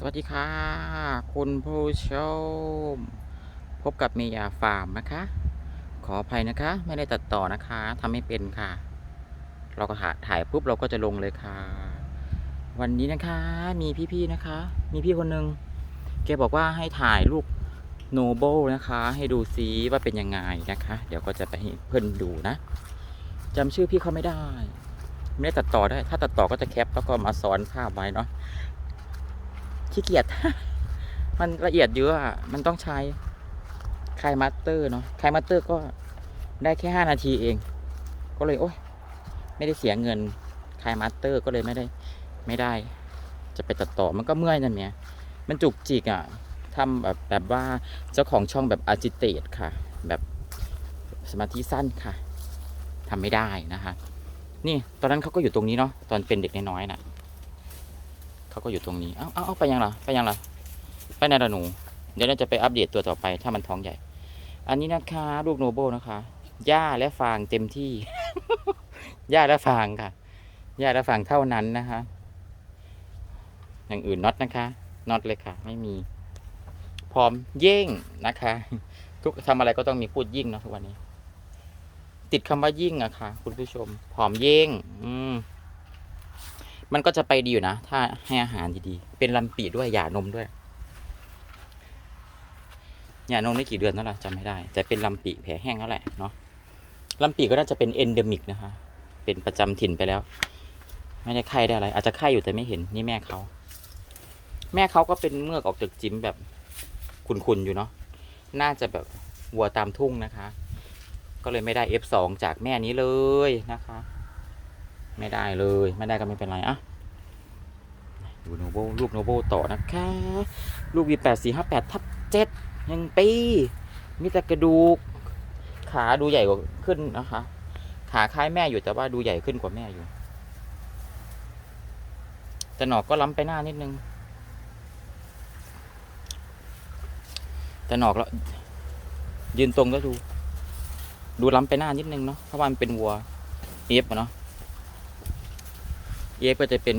สวัสดีค่ะ คุณผู้ชม พบกับเมียาฟาร์มนะคะ ขออภัยนะคะ ไม่ได้ตัดต่อนะคะทำไม่เป็นค่ะ เราก็ถ่ายถ่ายปุ๊บเราก็จะลงเลยค่ะ วันนี้นะคะมีพี่ๆนะคะ มีพี่คนหนึ่งแกบอกว่าให้ถ่ายรูปโนโบนะคะ ให้ดูซิว่าเป็นยังไงนะคะ เดี๋ยวก็จะไปให้เพื่อนดูนะจำชื่อพี่เขาไม่ได้ ไม่ได้ตัดต่อได้ ถ้าตัดต่อก็จะแคปแล้วก็มาซ้อนภาพไว้เนาะ ขี้เกียจ มันละเอียดเยอะอะ มันต้องใช้คายมาสเตอร์เนาะคายมาสเตอร์ก็ได้แค่ห้านาทีเอง ก็เลยโอ๊ยไม่ได้เสียเงินคายมาสเตอร์ก็เลยไม่ได้ไม่ได้ จะไปตัดต่อมันก็เมื่อยนั่นเนี่ยมันจุกจิกอะทำแบบแบบว่าเจ้าของช่องแบบอาจิเตตค่ะ แบบสมาธิสั้นค่ะทำไม่ได้นะคะ นี่ตอนนั้นเขาก็อยู่ตรงนี้เนาะตอนเป็นเด็กน้อยๆน่ะ เขาก็อยู่ตรงนี้ เอ้าเอ้าไปยังล่ะไปยังล่ะไปไหนล่ะหนู เดี๋ยวเราจะไปอัปเดตตัวต่อไป ถ้ามันท้องใหญ่ อันนี้นะคะลูกโนโบนะคะหญ้าและฟางเต็มที่หญ้าและฟางค่ะหญ้าและฟางเท่านั้นนะคะ อย่างอื่นน็อตนะคะน็อตเลยค่ะ ไม่มี พร้อมเย่งนะคะ ทุกทำอะไรก็ต้องมีพูดยิ่งเนาะทุกวันนี้ ติดคำว่ายิ่งอะค่ะ คุณผู้ชม พร้อมเย่ง อืม มันก็จะไปดีอยู่นะ ถ้าให้อาหารดีๆ เป็นลำปีด้วยหย่านมด้วยหย่านมได้กี่เดือนแล้วล่ะจำไม่ได้ แต่เป็นลำปีแผลแห้งแล้วแหละเนาะลำปีก็น่าจะเป็นเอนเดมิกนะคะ เป็นประจำถิ่นไปแล้ว ไม่ได้ไข้ได้อะไร อาจจะไข้อยู่แต่ไม่เห็นนี่แม่เขา แม่เขาก็เป็นเมือกออกจากจิ้มแบบคุนๆอยู่เนาะ น่าจะแบบวัวตามทุ่งนะคะ ก็เลยไม่ได้ F2 จากแม่นี้เลยนะคะ ไม่ได้เลย ไม่ได้ก็ไม่เป็นไรอะดูโนโบลูกโนโบต่อนะคะ ลูกวีแปดสี่ห้าแปดทับเจ็ดยังปีมีแต่กระดูก ขาดูใหญ่กว่าขึ้นนะคะ ขาคล้ายแม่อยู่แต่ว่าดูใหญ่ขึ้นกว่าแม่อยู่ แต่หนอกก็ล้ำไปหน้านิดนึง แต่หนอกแล้วยืนตรงก็ดู ดูล้ำไปหน้านิดนึงเนาะเพราะว่ามันเป็นวัวเอฟเนาะ เอฟก็จะเป็น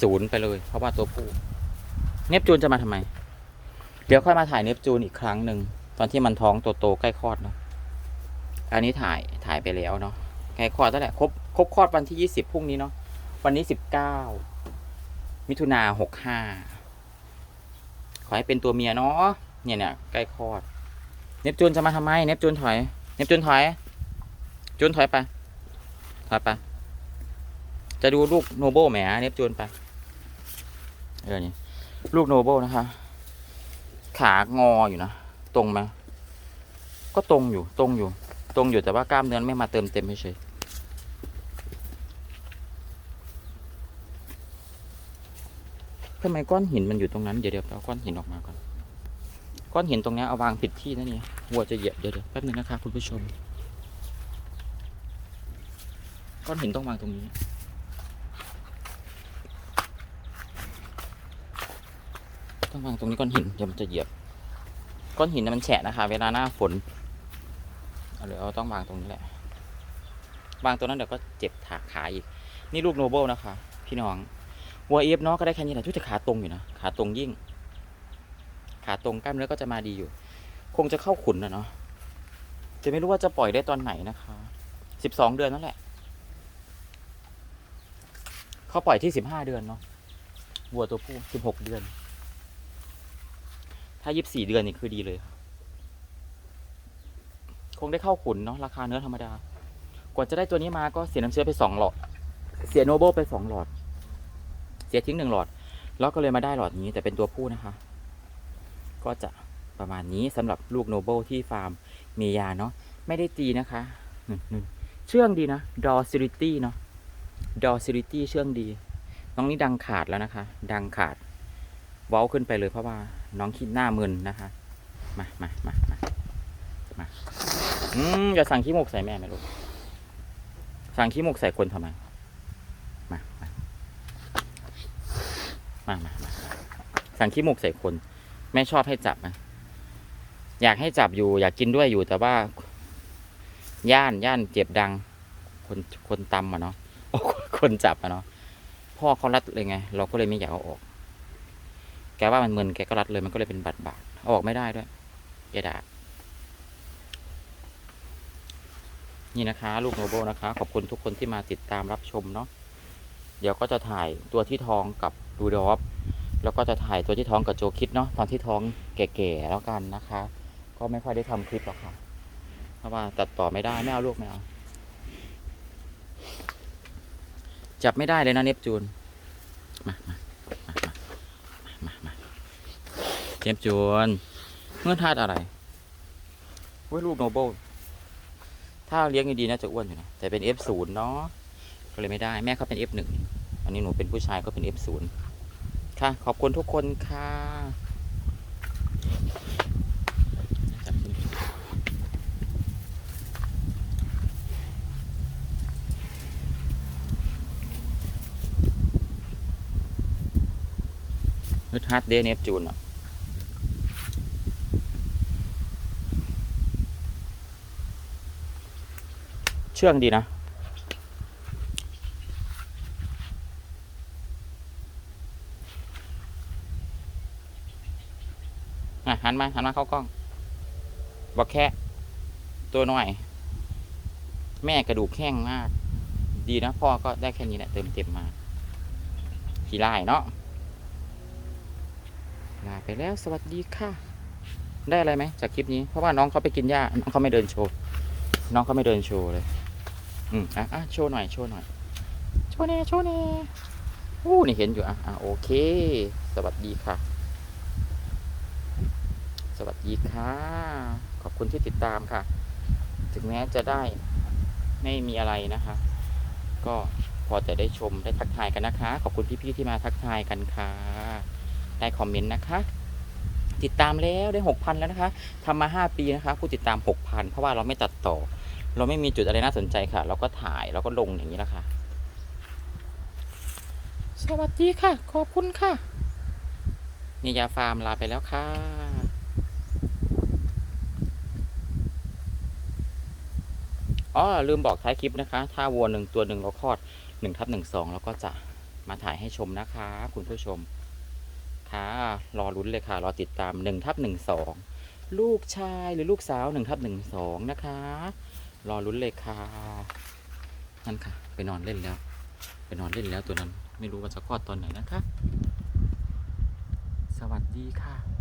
ศูนย์ไปเลย เพราะว่าตัวผู้เนปจูนจะมาทำไม เดี๋ยวค่อยมาถ่ายเนปจูนอีกครั้งหนึ่งตอนที่มันท้องโตๆใกล้คลอดเนาะอันนี้ถ่ายถ่ายไปแล้วเนาะใกล้คลอดแล้วแหละครบครบคลอดวันที่ยี่สิบพรุ่งนี้เนาะวันนี้สิบเก้ามิถุนาหกห้าขอให้เป็นตัวเมียเนาะเนี่ยเนี่ยใกล้คลอด เนปจูนจะมาทำไม เนปจูนถอย เนปจูนถอย จูนถอยไป ถอยไป จะดูลูกโนโบแหมเนปจูนไปเออนี่ลูกโนโบนะคะ ขางออยู่นะ ตรงไหมก็ตรงอยู่ตรงอยู่ ตรงอยู่แต่ว่ากล้ามเนื้อไม่มาเติมเต็มเฉยทำไมก้อนหินมันอยู่ตรงนั้น เดี๋ยวเดี๋ยวเอาก้อนหินออกมาก่อน ก้อนหินตรงนี้เอาวางผิดที่นะเนี่ยวัวจะเหยียบเดี๋ยวเดี๋ยวแป๊บนึงนะคะคุณผู้ชม ก้อนหินต้องวางตรงนี้ ต้องวางตรงนี้ก้อนหินเดี๋ยวมันจะเหยียบ ก้อนหินนะมันแฉะนะคะ เวลาหน้าฝนเอาเลยเอาต้องวางตรงนี้แหละ วางตรงนั้นเดี๋ยวก็เจ็บถากขาอีก นี่ลูกโนโบนะคะ พี่น้องวัวเอฟเนาะก็ได้แค่นี้แหละทุกแต่ขาตรงอยู่นะขาตรงยิ่ง ขาตรงกล้ามเนื้อก็จะมาดีอยู่ คงจะเข้าขุนนะเนาะจะไม่รู้ว่าจะปล่อยได้ตอนไหนนะคะสิบสองเดือนนั่นแหละเขาปล่อยที่สิบห้าเดือนเนาะวัวตัวผู้สิบหกเดือน ถ้ายี่สิบสี่เดือนนี่คือดีเลยครับคงได้เข้าขุนเนาะราคาเนื้อธรรมดา กว่าจะได้ตัวนี้มาก็เสียน้ำเชื้อไปสองหลอด เสียโนโบไปสองหลอด เสียทิ้งหนึ่งหลอด แล้วก็เลยมาได้หลอดนี้แต่เป็นตัวผู้นะคะ ก็จะประมาณนี้สำหรับลูกโนโบที่ฟาร์มเมียาเนาะไม่ได้ตีนะคะนึ่นนึ่นเชื่องดีนะดอซิลิตี้เนาะดอซิลิตี้เชื่องดี น้องนี่ดังขาดแล้วนะคะ ดังขาด เว้าขึ้นไปเลยเพราะว่าน้องคิดหน้ามึนนะคะ มามามามามาอืมอย่าสั่งขี้มูกใส่แม่ไหมลูกสั่งขี้มูกใส่คนทำไม มามามามามาสั่งขี้มูกใส่คน แม่ชอบให้จับไหมอยากให้จับอยู่ อยากกินด้วยอยู่แต่ว่า ย่านย่านเจ็บดัง คนคนตำอะเนาะคนจับอะเนาะพ่อเขารัดเลยไง เราก็เลยไม่อยากเอาออก แกว่ามันมึนแกก็รัดเลยมันก็เลยเป็นบาดบาดออกไม่ได้ด้วยแกด่านี่นะคะ ลูกโนโบนะคะ ขอบคุณทุกคนที่มาติดตามรับชมเนาะเดี๋ยวก็จะถ่ายตัวที่ท้องกับดูดอฟแล้วก็จะถ่ายตัวที่ท้องกับโจคิดเนาะตอนที่ท้องแก่ๆแล้วกันนะคะ ก็ไม่ค่อยได้ทำคลิปหรอกค่ะ เพราะว่าตัดต่อไม่ได้ไม่เอาลูกไม่เอาจับไม่ได้เลยนะเนปจูนมามามามา เนปจูนเมื่อทาดอะไรเว้ยลูกโนโบถ้าเลี้ยงดีๆน่าจะอ้วนอยู่นะ แต่เป็น F0 เนาะก็เลยไม่ได้แม่เขาเป็น F1 อันนี้หนูเป็นผู้ชายก็เป็น F0 ค่ะ ขอบคุณทุกคนค่ะนฮึดฮัดเดเนปจูนอะ ชื่องดีนะ อะ หันมา หันมาเข้ากล้อง บอกแค่ตัวหน่อย แม่กระดูกแข้งมาก ดีนะ พ่อก็ได้แค่นี้แหละเติมเต็มมาขี่ไล่เนาะลาไปแล้วสวัสดีค่ะ ได้อะไรไหมจากคลิปนี้ เพราะว่าน้องเขาไปกินหญ้า น้องเขาไม่เดินโชว์ น้องเขาไม่เดินโชว์เลย อืมอะอะโชว์หน่อย โชว์หน่อย โชว์แน่โชว์แน่อู้นี่เห็นอยู่อะอะโอเค สวัสดีค่ะ สวัสดีค่ะ ขอบคุณที่ติดตามค่ะ ถึงแม้จะได้ไม่มีอะไรนะคะ ก็พอจะได้ชมได้ทักทายกันนะคะ ขอบคุณพี่ๆที่มาทักทายกันค่ะ ได้คอมเมนต์นะคะ ติดตามแล้วได้หกพันแล้วนะคะทำมาห้าปีนะคะ ผู้ติดตามหกพันเพราะว่าเราไม่ตัดต่อ เราไม่มีจุดอะไรน่าสนใจค่ะ เราก็ถ่ายเราก็ลงอย่างนี้แหละค่ะ สวัสดีค่ะ ขอบคุณค่ะนี่ยาฟาร์มลาไปแล้วค่ะ อ๋อลืมบอกท้ายคลิปนะคะ ถ้าวัวหนึ่งตัวหนึ่งเราคลอดหนึ่งทับหนึ่งสองแล้วก็จะมาถ่ายให้ชมนะคะ คุณผู้ชม ค่ะ รอลุ้นเลยค่ะ รอติดตามหนึ่งทับหนึ่งสองลูกชายหรือลูกสาวหนึ่งทับหนึ่งสองนะคะ รอลุ้นเลยค่ะนั่นค่ะ ไปนอนเล่นแล้ว ไปนอนเล่นแล้วตัวนั้น ไม่รู้ว่าจะคลอดตอนไหนนะคะ สวัสดีค่ะ